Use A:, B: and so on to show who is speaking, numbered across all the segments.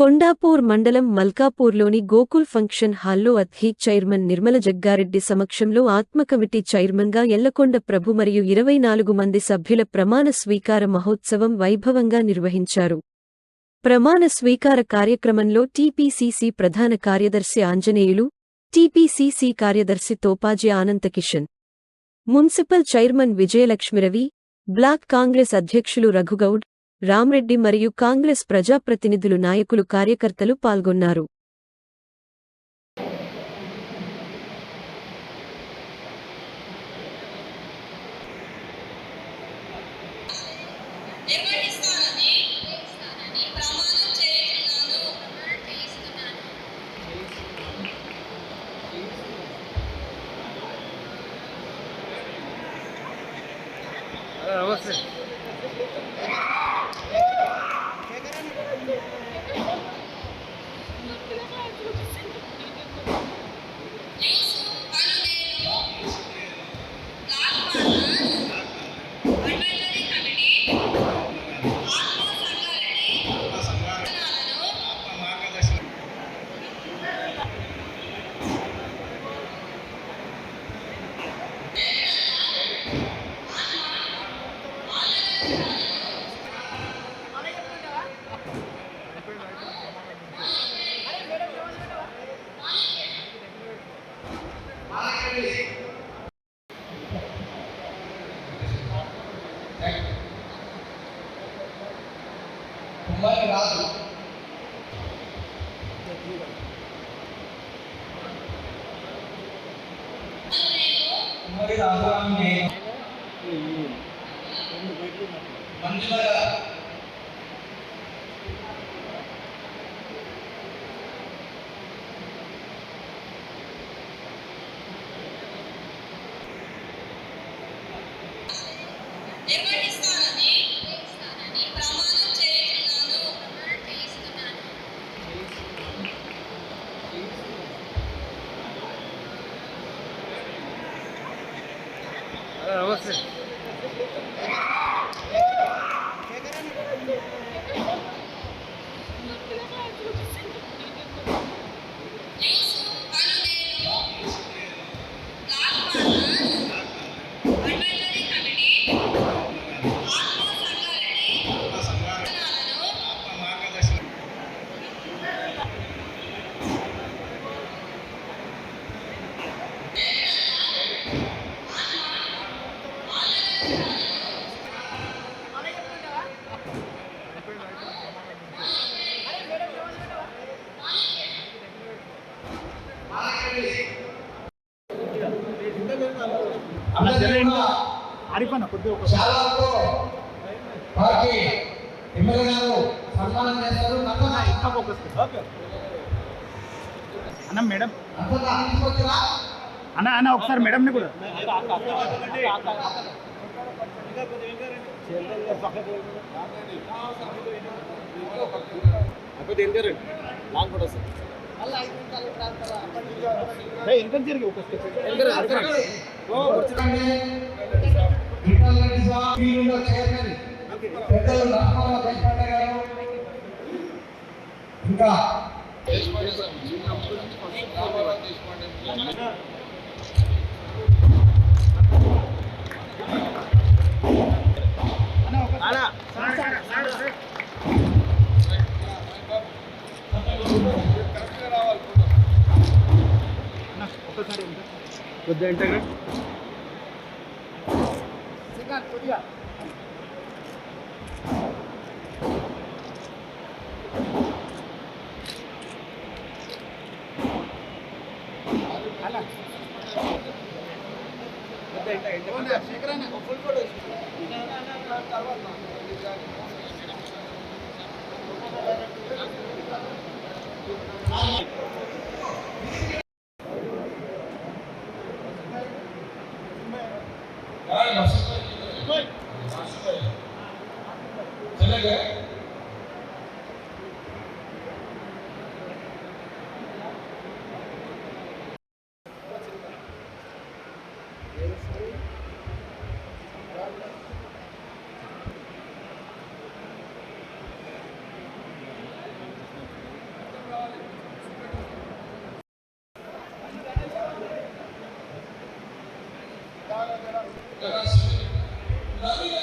A: కొండాపూర్ మండలం మల్కాపూర్లోని గోకుల్ ఫంక్షన్ హాల్లో అథీ చైర్మన్ నిర్మల జగ్గారెడ్డి సమక్షంలో ఆత్మ కమిటీ చైర్మన్గా ఎల్లకొండ ప్రభు మరియు ఇరవై నాలుగు మంది సభ్యుల ప్రమాణ స్వీకార మహోత్సవం వైభవంగా నిర్వహించారు. ప్రమాణ స్వీకార కార్యక్రమంలో టీపీసీసీ ప్రధాన కార్యదర్శి ఆంజనేయులు టీపీసీసీ కార్యదర్శి Thopaji Ananthakishan municipal chairman Vijayalakshmiravi block Congress అధ్యక్షులు రఘుగౌడ్ రామ్రెడ్డి మరియు కాంగ్రెస్ ప్రజాప్రతినిధులు నాయకులు కార్యకర్తలు పాల్గొన్నారు.
B: నమస్తే.
C: కుమ్మరి రాదు కుమ్మరి రాజురామ్ నేను కూడా
B: ఇంకా జరిగి ఒక స్టెప్ కొద్దిగా
C: ఇంటగ్రేట్ కొద్దిగా అలా శేఖరాన్ని.
B: Full photo Gracias.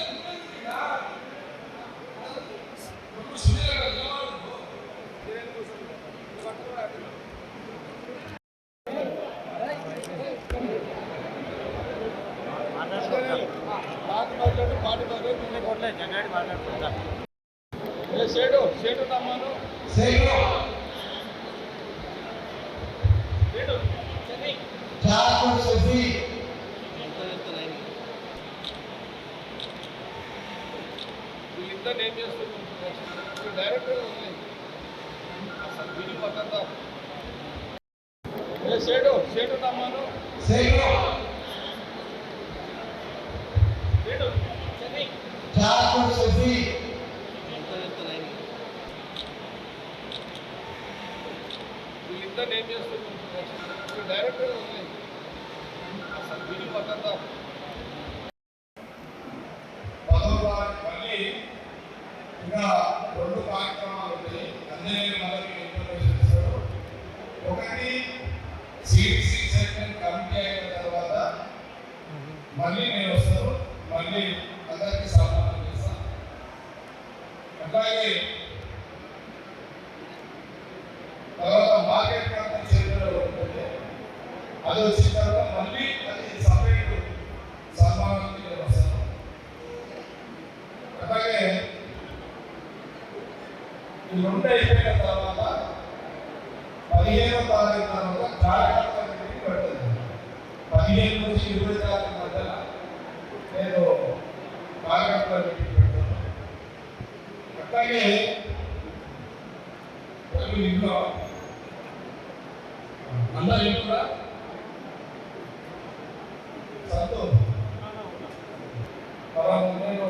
C: ఇద్దరు ఏం చేస్తున్నాం డైరెక్టర్ అసలు వీళ్ళు పక్కన
B: నేను బాగా అట్లాగే సంతో నేను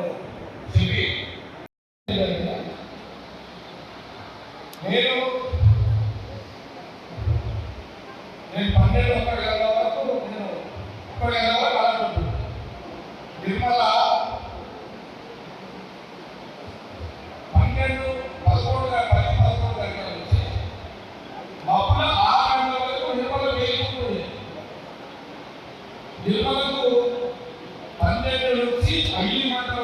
B: Yeah.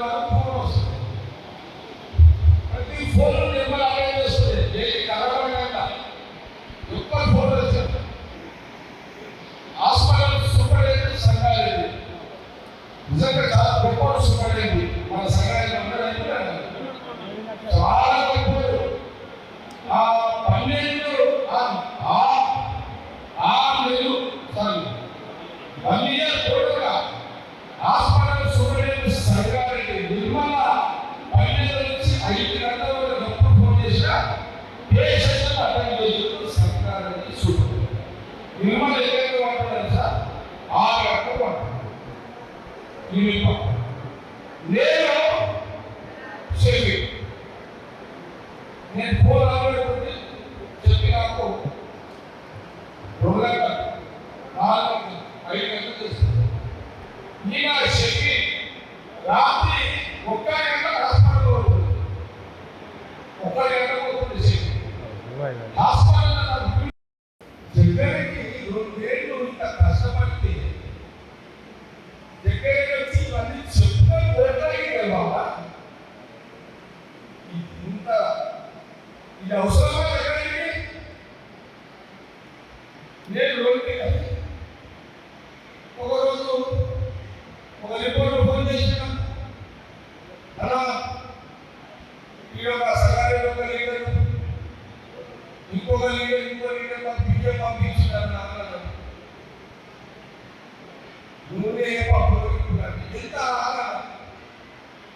B: మిగతా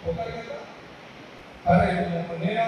B: ఒకరి కదా అరే నేను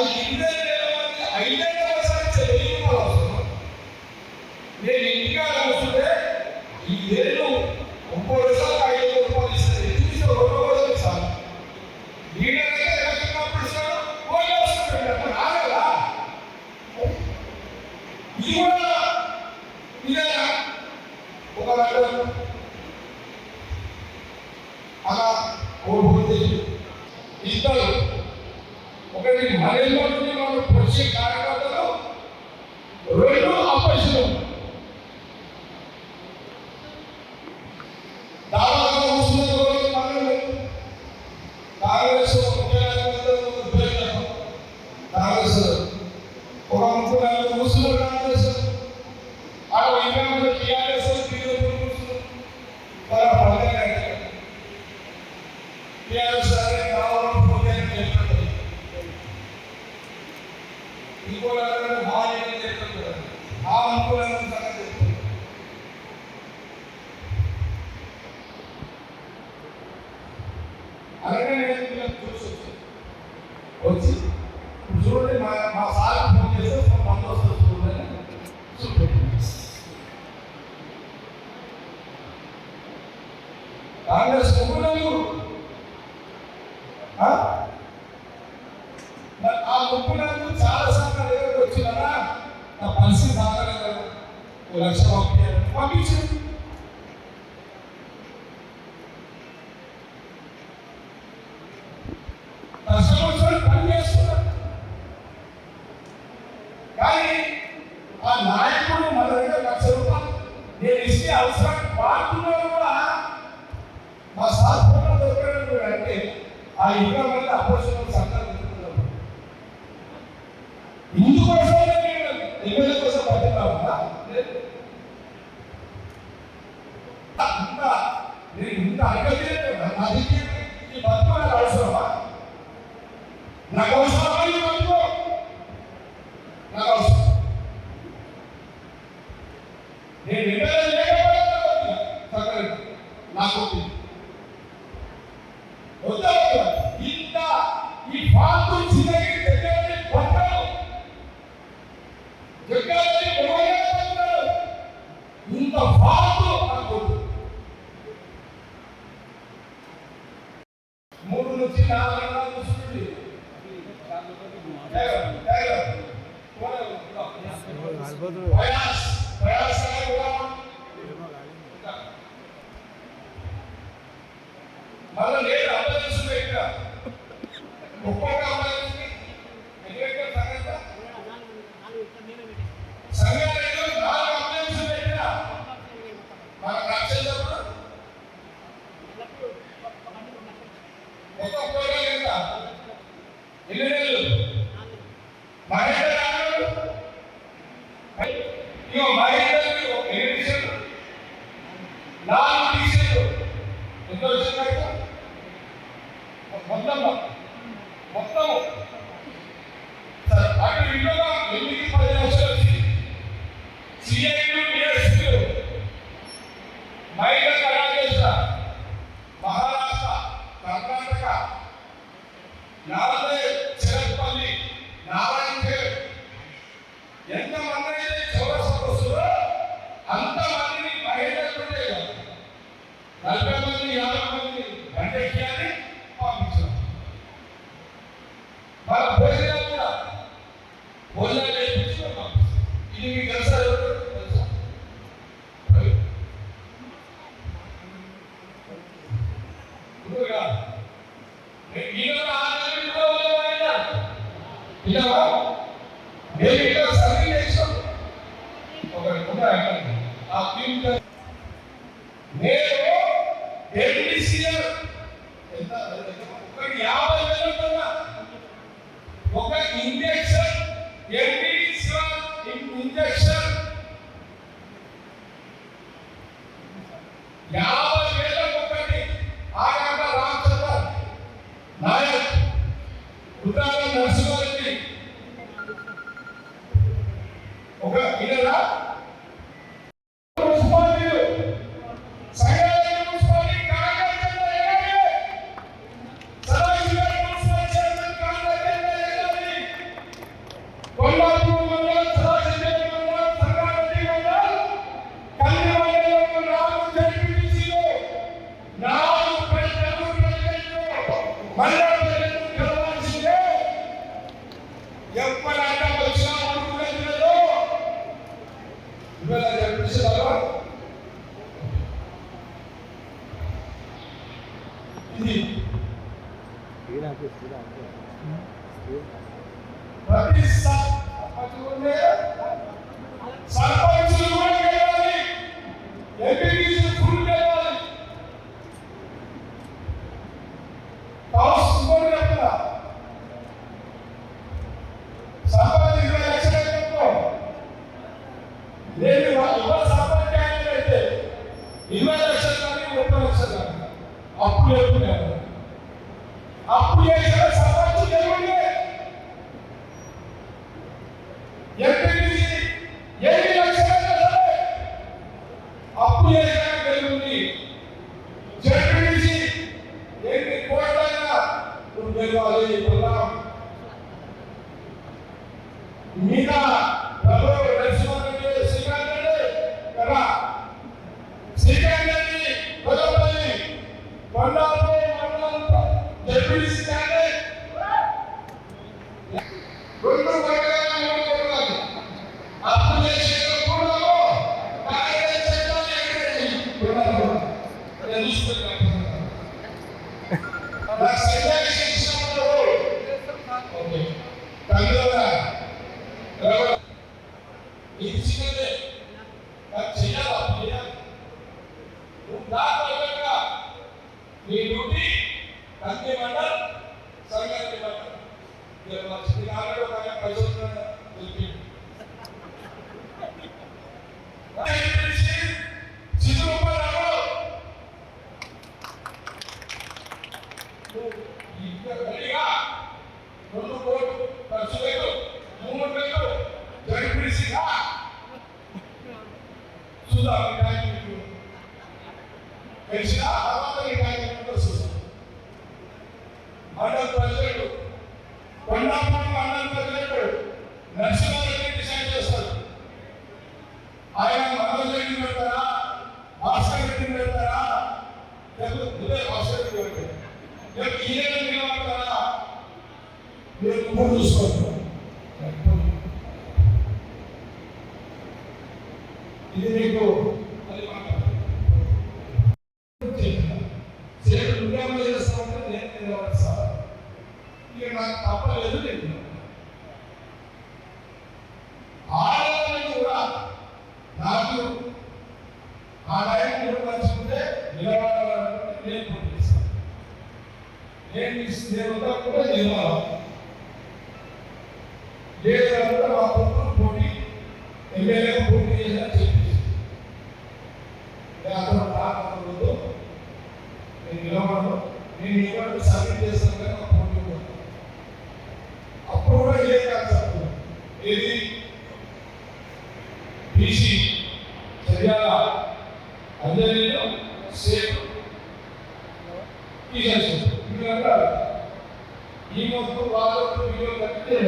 B: আর ಆಗಾಗ కానీ ఆ నాయకుడు మన దగ్గర లక్ష రూపాయలు. నేను ఇస్తే అవసరం వాడుతున్నా కూడా మా సాధ్యంలో దొరకడం అంటే ఆ యుగం వల్ల opposition the Father. Ele quer saber isso. Como é? A Bíblia. Mesmo ನೀನು ತಂದೆ Vamos nos colocar. బీసీ చర్యాల అంజనీలో సేఫ్ తీసేస్తారు ఈ మొత్తం వాళ్ళకు వీళ్ళు కట్టే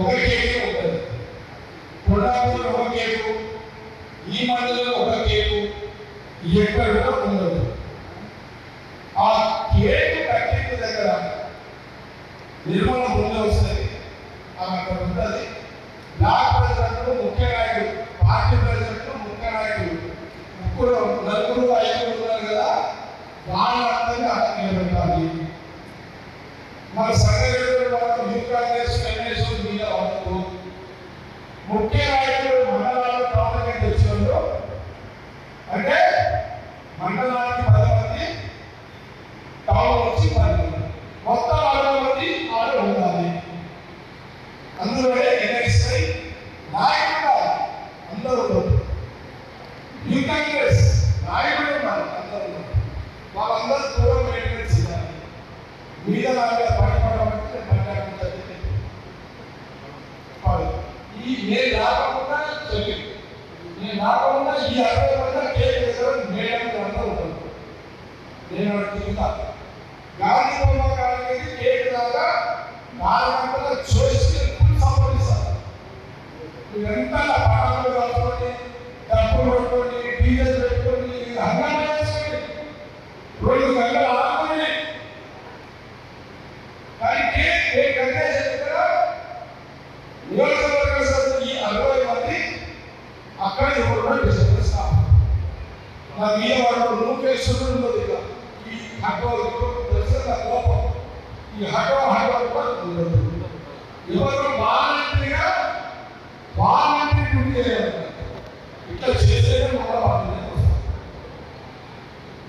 B: ఒక కేజీ ఉంటుంది. కొండాపూర్ ఒక కేకు ఈ మండలంలో ఒక కేకు ఎక్కడ వాళ్ళందరూ దూరం మెయింటెనెన్స్ చేయాలి మీద లాగా పడపడమంటే పడకపోతే ఈ నేను రాకుండా చెప్పింది నేను రాకుండా ఈ అరవై కూడా ఉండదు ఎవరు వాలంటీర్గా వాలంటీర్ డ్యూటీ చేయాలి ఇట్లా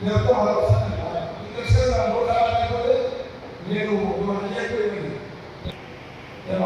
B: ఇదంతా నేను ఒకటి చెప్పేది నేను